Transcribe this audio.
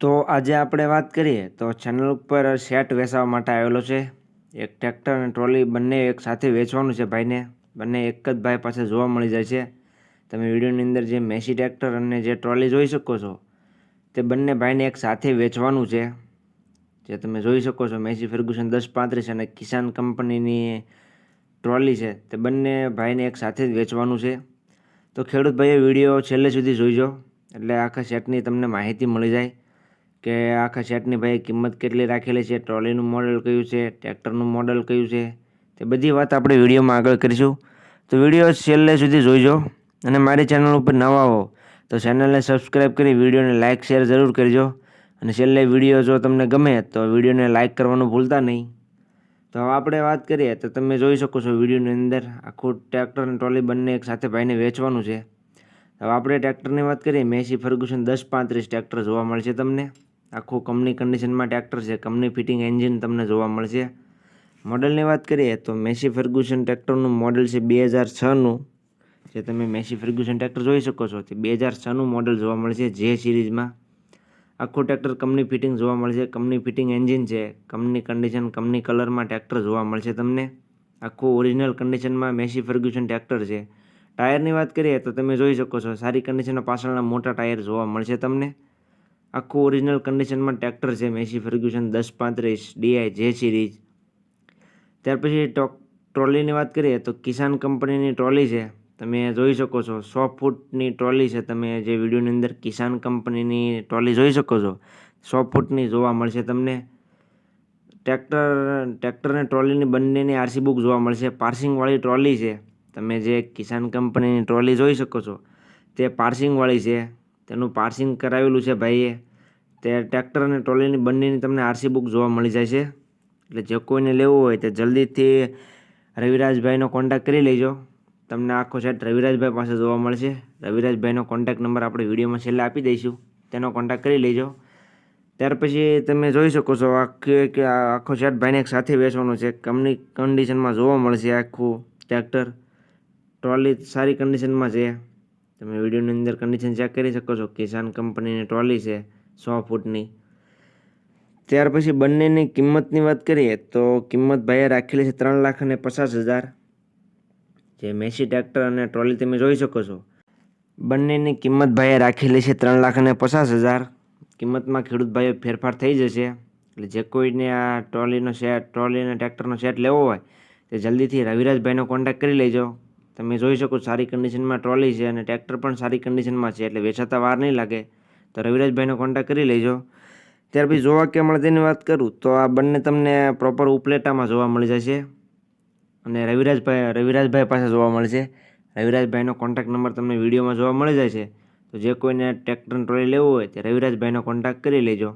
તો આજે આપણે વાત કરીએ તો ચેનલ ઉપર સેટ વેચવા માટે આવેલો છે. એક ટ્રેક્ટર અને ટ્રોલી બંને એક સાથે વેચવાનું છે ભાઈને. બંને એક જ ભાઈ પાસે જોવા મળી જાય છે. તમે વિડીયોની અંદર જે મેસી ટ્રેક્ટર અને જે ટ્રોલી જોઈ શકો છો, તે બંને ભાઈને એક સાથે વેચવાનું છે. જે તમે જોઈ શકો છો, મેસી ફર્ગ્યુસન દસ પાંત્રીસ અને કિસાન કંપનીની ટ્રોલી છે. તે બંને ભાઈને એક સાથે જ વેચવાનું છે. તો ખેડૂત ભાઈએ વીડિયો છેલ્લે સુધી જોઈજો. એટલે આખા સેટની તમને માહિતી મળી જાય. કે આખા સેટની ભાઈ કિંમત કેટલી રાખેલી છે, ટ્રોલીનું મોડલ કયું છે ટ્રેક્ટરનું મોડલ કયું છે, તે બધી વાત આપણે વિડીયોમાં આગળ કરીશું. તો વીડિયો છેલ્લે સુધી જોઈજો અને મારી ચેનલ ઉપર નવા હો તો ચેનલને સબસ્ક્રાઈબ કરી, વિડીયોને લાઇક શેર જરૂર કરજો. અને છેલ્લે વીડિયો જો તમને ગમે તો વિડીયોને લાઇક કરવાનું ભૂલતા નહીં. તો હવે આપણે વાત કરીએ તો તમે જોઈ શકો છો વિડીયોની અંદર આખું ટ્રેક્ટર અને ટ્રોલી બંને એક સાથે ભાઈને વેચવાનું છે. હવે આપણે ટ્રેક્ટરની વાત કરીએ, મેસી ફર્ગુસન દસ પાંત્રીસ ટ્રેક્ટર જોવા મળશે તમને. આખું કંપની કન્ડિશનમાં ટ્રેક્ટર છે. કંપની ફિટિંગ એન્જિન તમને જોવા મળશે. મોડલની વાત કરીએ તો મેસી ફર્ગ્યુસન ટ્રેક્ટરનું મોડલ છે બે હજાર છનું. જે તમે મેસી ફર્ગ્યુસન ટ્રેક્ટર જોઈ શકો છો. તે બે હજાર છનું મોડલ જોવા મળશે જે સિરીઝમાં આખું ટ્રેક્ટર કંપની ફિટિંગ જોવા મળશે. કંપની ફિટિંગ એન્જિન છે. કંપની કન્ડિશન કંપની કલરમાં ટ્રેક્ટર જોવા મળશે તમને. આખું ઓરિજિનલ કન્ડિશનમાં મેસી ફર્ગ્યુસન ટ્રેક્ટર છે. ટાયરની વાત કરીએ તો તમે જોઈ શકો છો. સારી કન્ડિશનના પાછળના મોટા ટાયર જોવા મળશે તમને. આખું ઓરિજિનલ કન્ડિશનમાં ટ્રેક્ટર છે, મેસી ફર્ગ્યુસન, દસ પાંત્રીસ ડીઆઈ જે સિરીઝ ત્યાર પછી ટોક ટ્રોલીની વાત કરીએ તો કિસાન કંપનીની ટ્રોલી છે. તમે જોઈ શકો છો, સો ફૂટની ટ્રોલી છે. તમે જે વિડીયોની અંદર કિસાન કંપનીની ટ્રોલી જોઈ શકો છો. સો ફૂટની જોવા મળશે તમને. ટ્રેક્ટર ટ્રેક્ટર અને ટ્રોલીની બંનેની આરસી બુક જોવા મળશે. પાર્સિંગવાળી ટ્રોલી છે. તમે જે કિસાન કંપનીની ટ્રોલી જોઈ શકો છો, તે પાર્સિંગવાળી છે. તેનું પાર્સિંગ કરાવેલું છે ભાઈએ. તે ટ્રેક્ટર અને ટ્રોલીની બંનેની તમને આરસી બુક જોવા મળી જાય છે. એટલે જે કોઈને લેવું હોય તે જલ્દીથી રવિરાજભાઈનો કોન્ટેક્ટ કરી લેજો. તમને આખો સેટ રવિરાજભાઈ પાસે જોવા મળશે. રવિરાજભાઈનો કોન્ટેક્ટ નંબર આપણે વિડીયોમાં છેલ્લે આપી દઈશું. તેનો કોન્ટેક્ટ કરી લેજો. ત્યાર પછી તમે જોઈ શકો છો આખી કે આખો સેટ ભાઈને એક સાથે વેચવાનો છે. કમની કન્ડિશનમાં જોવા મળશે આખું ટ્રેક્ટર ટ્રોલી સારી કન્ડિશનમાં છે. તમે વિડીયોની અંદર કન્ડિશન ચેક કરી શકો છો. કિસાન કંપનીની ટ્રોલી છે, સો ફૂટની. ત્યાર પછી બંનેની કિંમતની વાત કરીએ, તો કિંમત ભાઈએ રાખેલી છે ત્રણ લાખ અને પચાસ હજાર. જે મેસી ટ્રેક્ટર અને ટ્રોલી તમે જોઈ શકો છો. બંનેની કિંમત ભાઈએ રાખેલી છે ત્રણ લાખ અને પચાસ હજાર. કિંમતમાં ખેડૂત ભાઈઓ ફેરફાર થઈ જશે. એટલે જે કોઈને આ ટ્રોલીનો સેટ ટ્રોલી અને ટ્રેક્ટરનો સેટ લેવો હોય, તે જલ્દીથી રવિરાજભાઈનો કોન્ટેક્ટ કરી લેજો. તમે જોઈ શકો સારી કન્ડિશનમાં ટ્રોલી છે અને ટ્રેક્ટર પણ સારી કન્ડિશનમાં છે એટલે વેચાતા વાર નહીં લાગે. તો રવિરાજભાઈનો કોન્ટેક્ટ કરી લેજો. ત્યાર પછી જોવા કે મળે તેની વાત કરું, તો આ બંને તમને પ્રોપર ઉપલેટામાં જોવા મળી જશે. અને રવિરાજભાઈ રવિરાજભાઈ પાસે જોવા મળશે. રવિરાજભાઈનો કોન્ટેક્ટ નંબર તમને વિડીયોમાં જોવા મળી જાય છે. તો જે કોઈને ટ્રેક્ટર ટ્રોલી લેવું હોય તે રવિરાજભાઈનો કોન્ટેક્ટ કરી લેજો.